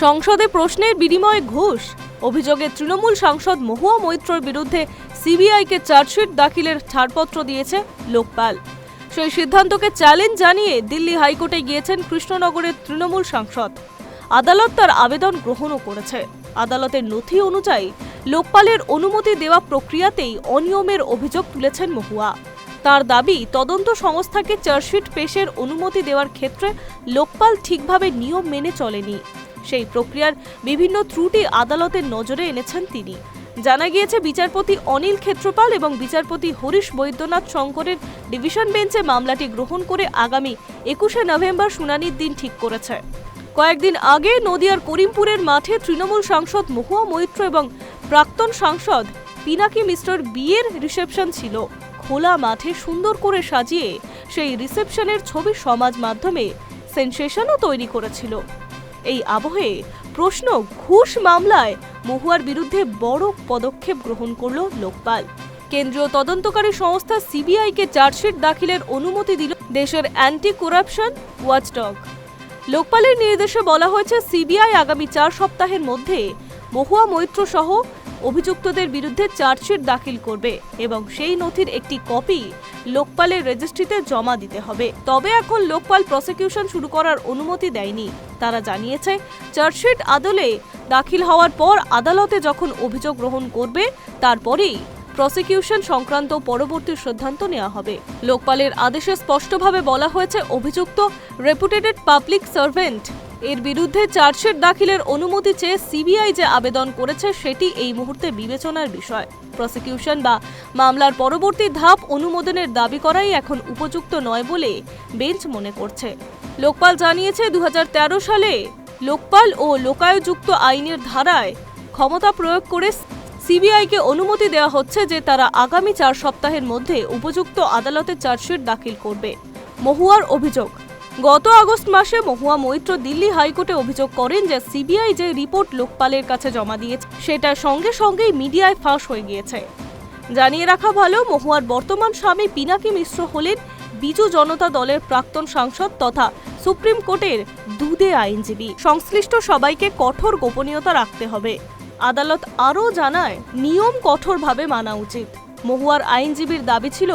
সংসদে প্রশ্নের বিনিময়ে ঘুষ। অভিযোগে তৃণমূল সাংসদ মহুয়া মৈত্রর বিরুদ্ধে সিবিআইকে চার্জশিট দাখিলের ছাড়পত্র দিয়েছে লোকপাল। সেই সিদ্ধান্তকে চ্যালেঞ্জ জানিয়ে দিল্লি হাইকোর্টে গিয়েছেন কৃষ্ণনগরের তৃণমূল সাংসদ। আদালত তার আবেদন গ্রহণও করেছে। আদালতের নথি অনুযায়ী লোকপালের অনুমতি দেওয়া প্রক্রিয়াতেই অনিয়মের অভিযোগ তুলেছেন মহুয়া। তার দাবি, তদন্ত সংস্থাকে চার্জশিট পেশের অনুমতি দেওয়ার ক্ষেত্রে লোকপাল ঠিকভাবে নিয়ম মেনে চলেনি। সেই প্রক্রিয়ার বিভিন্ন ত্রুটি আদালতের নজরে এনেছেন তিনি। জানা গিয়েছে, বিচারপতি অনিল ক্ষেত্রপাল এবং বিচারপতি হরিশ বৈদ্যনাথ শঙ্করের ডিভিশন বেঞ্চে মামলাটি গ্রহণ করে আগামী একুশে নভেম্বর শুনানির দিন ঠিক করেছে। কয়েকদিন আগে নদিয়ার করিমপুরের মাঠে তৃণমূল সাংসদ মহুয়া মৈত্র এবং প্রাক্তন সাংসদ পিনাকি মিস্টার বিয়ের রিসেপশন ছিল। খোলা মাঠে সুন্দর করে সাজিয়ে সেই রিসেপশনের ছবি সমাজ মাধ্যমে সেনসেশনও তৈরি করেছিল। এই আবহে প্রশ্ন ঘুষ মামলায় মহুয়ার বিরুদ্ধে বড় পদক্ষেপ গ্রহণ করল লোকপাল। কেন্দ্রীয় তদন্তকারী সংস্থা সিবিআইকে চার্জশিট দাখিলের অনুমতি দিল দেশের অ্যান্টি করাপশন ওয়াচডগ। লোকপালের নির্দেশে বলা হয়েছে, সিবিআই আগামী চার সপ্তাহের মধ্যে মহুয়া মৈত্র সহ অভিযুক্তদের বিরুদ্ধে চার্জশিট দাখিল করবে এবং সেই নথির একটি কপি লোকপালের রেজিস্ট্রিতে জমা দিতে হবে। তবে এখন লোকপাল প্রসিকিউশন শুরু করার অনুমতি দেয়নি। তারা জানিয়েছে, চার্জশিট আদলে দাখিল হওয়ার পর আদালতে যখন অভিযোগ গ্রহণ করবে, তারপরেই প্রসিকিউশন সংক্রান্ত পরবর্তী সিদ্ধান্ত নেওয়া হবে। লোকপালের আদেশে স্পষ্টভাবে বলা হয়েছে, অভিযুক্ত রেপুটেটেড পাবলিক সার্ভেন্ট এর বিরুদ্ধে চার্জশিট দাখিলের অনুমতি চেয়ে সিবিআই যে আবেদন করেছে, সেটি এই মুহূর্তে বিবেচনার বিষয়। প্রসিকিউশন বা মামলার পরবর্তী ধাপ অনুমোদনের দাবি করাই এখন উপযুক্ত নয় বলে বেঞ্চ মনে করছে। লোকপাল জানিয়েছে দু হাজার তেরো সালে লোকপাল ও লোকায়ুযুক্ত আইনের ধারায় ক্ষমতা প্রয়োগ করে সিবিআইকে অনুমতি দেওয়া হচ্ছে যে তারা আগামী চার সপ্তাহের মধ্যে উপযুক্ত আদালতে চার্জশিট দাখিল করবে। মহুয়ার অভিযোগ। গত আগস্ট মাসে মহুয়া মৈত্র দিল্লি হাইকোর্টে অভিযোগ করেন যে সিবিআই যে রিপোর্ট লোকপালের কাছে জমা দিয়েছে, সেটা সঙ্গে সঙ্গেই মিডিয়ায় ফাঁস হয়ে গিয়েছে। জানিয়ে রাখা ভালো, মহুয়ার বর্তমান স্বামী পিনাকি মিশ্র হলেন বিজু জনতা দলের প্রাক্তন সাংসদ তথা সুপ্রিম কোর্টের দুদে আইনজীবী। সংশ্লিষ্ট সবাইকে কঠোর গোপনীয়তা রাখতে হবে। আদালত আরও জানায়, নিয়ম কঠোরভাবে মানা উচিত। মহুয়ার আইনজীবীর দাবি ছিল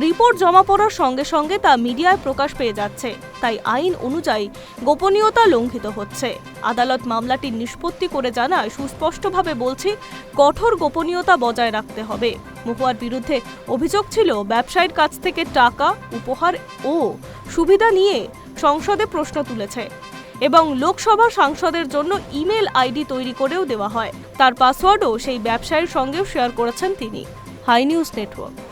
রিপোর্ট জমা পড়ার সঙ্গে সঙ্গে তা মিডিয়ায় প্রকাশ পেয়ে যাচ্ছে। তাই আইন অনুযায়ী গোপনীয়তা লঙ্ঘিত হচ্ছে। আদালত মামলাটি নিষ্পত্তি করে জানায়, সুস্পষ্টভাবে বলছি, কঠোর গোপনীয়তা বজায় রাখতে হবে। মহুয়ার বিরুদ্ধে অভিযোগ ছিল, ব্যবসায়ীর কাছ থেকে টাকা, উপহার ও সুবিধা নিয়ে সংসদে প্রশ্ন তুলেছে এবং লোকসভা সাংসদের জন্য ইমেল আইডি তৈরি করেও দেওয়া হয়। তার পাসওয়ার্ডও সেই ব্যবসায়ীর সঙ্গেও শেয়ার করেছেন তিনি। Hi news network.